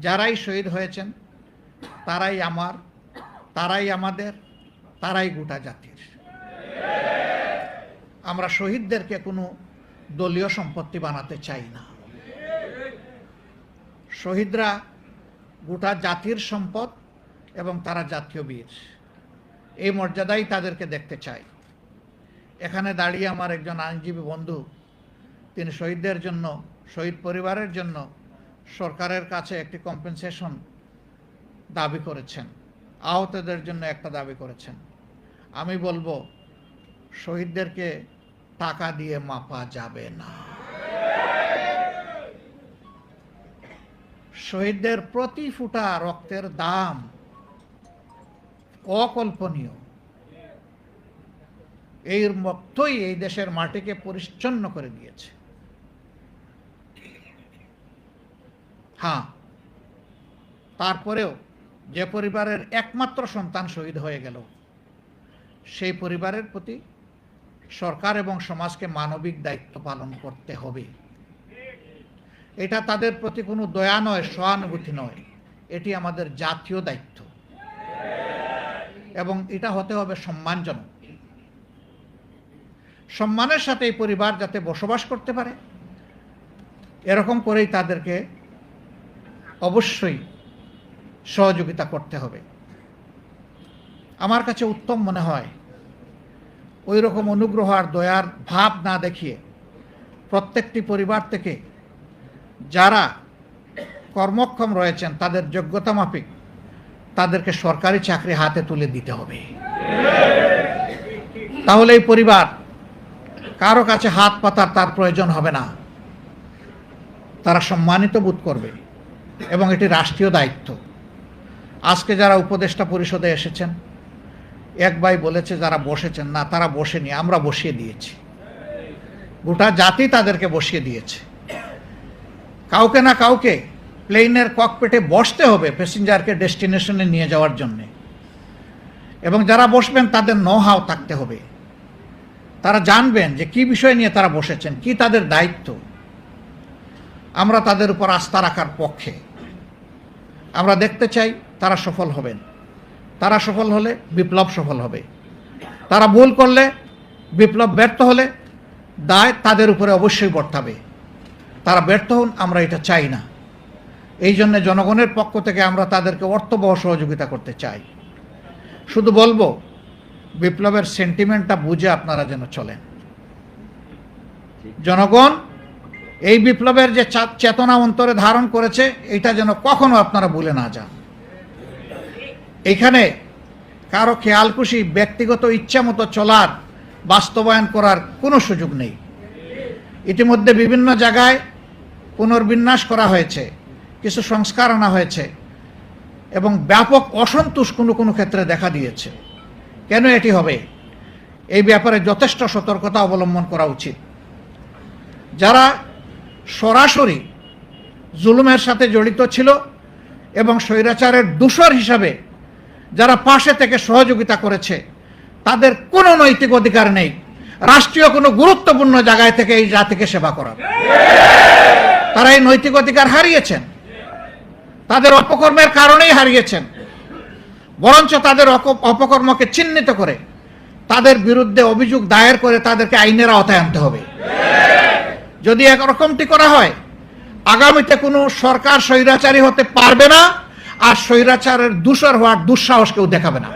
যারাই শহীদ হয়েছেন, তারাই আমার, তারাই আমাদের, তারাই গোটা জাতির। আমরা শহীদদেরকে কোনো দলীয় সম্পত্তি বানাতে চাই না। শহীদরা গোটা জাতির সম্পদ এবং তারা জাতীয় বীর। এই মর্যাদাই তাদেরকে দেখতে চাই। এখানে দাঁড়িয়ে আমার একজন আইনজীবী বন্ধু, তিনি শহীদদের জন্য, শহীদ পরিবারের জন্য সরকারের কাছে একটি কম্পেনসেশন দাবি করেছেন। আহতদের জন্য একটা দাবি করেছেন। আমি বলব, শহীদদেরকে টাকা দিয়ে মাপা যাবে না। শহীদদের প্রতি ফুটা রক্তের দাম অকল্পনীয়। এই রক্তই এই দেশের মাটিকে পরিচ্ছন্ন করে দিয়েছে। হ্যাঁ। তারপরেও যে পরিবারের একমাত্র সন্তান শহীদ হয়ে গেল, সেই পরিবারের প্রতি সরকার এবং সমাজকে মানবিক দায়িত্ব পালন করতে হবে। এটা তাদের প্রতি কোনো দয়া নয়, সহানুভূতি নয়। এটি আমাদের জাতীয় দায়িত্ব। এবং এটা হতে হবে সম্মানজনক। সম্মানের সাথে এই পরিবার যাতে বসবাস করতে পারে, এরকম করেই তাদেরকে অবশ্যই সহযোগিতা করতে হবে। আমার কাছে উত্তম মনে হয় ওই রকম অনুগ্রহ আর দয়ার ভাব না দেখিয়ে প্রত্যেকটি পরিবার থেকে যারা কর্মক্ষম রয়েছেন, তাদের যোগ্যতা মাফিক, তাদেরকে সরকারি চাকরি হাতে তুলে দিতে হবে। তাহলে এই পরিবার কারও কাছে হাত পাতার তার প্রয়োজন হবে না। তারা সম্মানিত বোধ করবে। এবং এটি রাষ্ট্রীয় দায়িত্ব। আজকে যারা উপদেষ্টা পরিষদে এসেছেন, এক ভাই বলেছে যারা বসেছেন, না, তারা বসেনি, আমরা বসিয়ে দিয়েছি। গোটা জাতি তাদেরকে বসিয়ে দিয়েছে। কাউকে না কাউকে প্লেনের ককপেটে বসতে হবে প্যাসেঞ্জারকে ডেস্টিনেশনে নিয়ে যাওয়ার জন্যে। এবং যারা বসবেন, তাদের ন হাও থাকতে হবে। তারা জানবেন যে কি বিষয় নিয়ে তারা বসেছেন, কি তাদের দায়িত্ব। আমরা তাদের উপর আস্থা রাখার পক্ষে আমরা দেখতে চাই তারা সফল হবেন। তারা সফল হলে বিপ্লব সফল হবে। তারা ভুল করলে বিপ্লব ব্যর্থ হলে দায় তাদের উপরে অবশ্যই বর্তাবে। তারা ব্যর্থ হন, আমরা এটা চাই না। এই জন্য জনগণের পক্ষ থেকে আমরা তাদেরকে অর্থবহ সহযোগিতা করতে চাই। শুধু বলব, বিপ্লবের সেন্টিমেন্টটা বুঝে আপনারা যেন চলেন। জনগণ এই বিপ্লবের যে চেতনা অন্তরে ধারণ করেছে, এটা যেন কখনো আপনারা ভুলে না যান। এখানে কারও খেয়াল খুশি ব্যক্তিগত ইচ্ছা মতো চলার, বাস্তবায়ন করার কোনো সুযোগ নেই। ইতিমধ্যে বিভিন্ন জায়গায় পুনর্বিন্যাস করা হয়েছে, কিছু সংস্কার আনা হয়েছে, এবং ব্যাপক অসন্তোষ কোনো কোনো ক্ষেত্রে দেখা দিয়েছে। কেন এটি হবে? এই ব্যাপারে যথেষ্ট সতর্কতা অবলম্বন করা উচিত। যারা সরাসরি জুলুমের সাথে জড়িত ছিল এবং স্বৈরাচারের দূষর হিসাবে যারা পাশে থেকে সহযোগিতা করেছে, তাদের কোনো নৈতিক অধিকার নেই। রাষ্ট্রীয় কোনো গুরুত্বপূর্ণ জায়গায় থেকে এই জাতিকে সেবা করার তারা এই নৈতিক অধিকার হারিয়েছেন। তাদের অপকর্মের কারণেই হারিয়েছেন। বরঞ্চ তাদের অপকর্মকে চিহ্নিত করে তাদের বিরুদ্ধে অভিযোগ দায়ের করে তাদেরকে আইনের আওতায় আনতে হবে। যদি একরকমটি করা হয়, আগামীতে কোনো সরকার স্বৈরাচারী হতে পারবে না, আর স্বৈরাচারের দূষর হওয়ার দুঃসাহস কেউ দেখাবে না।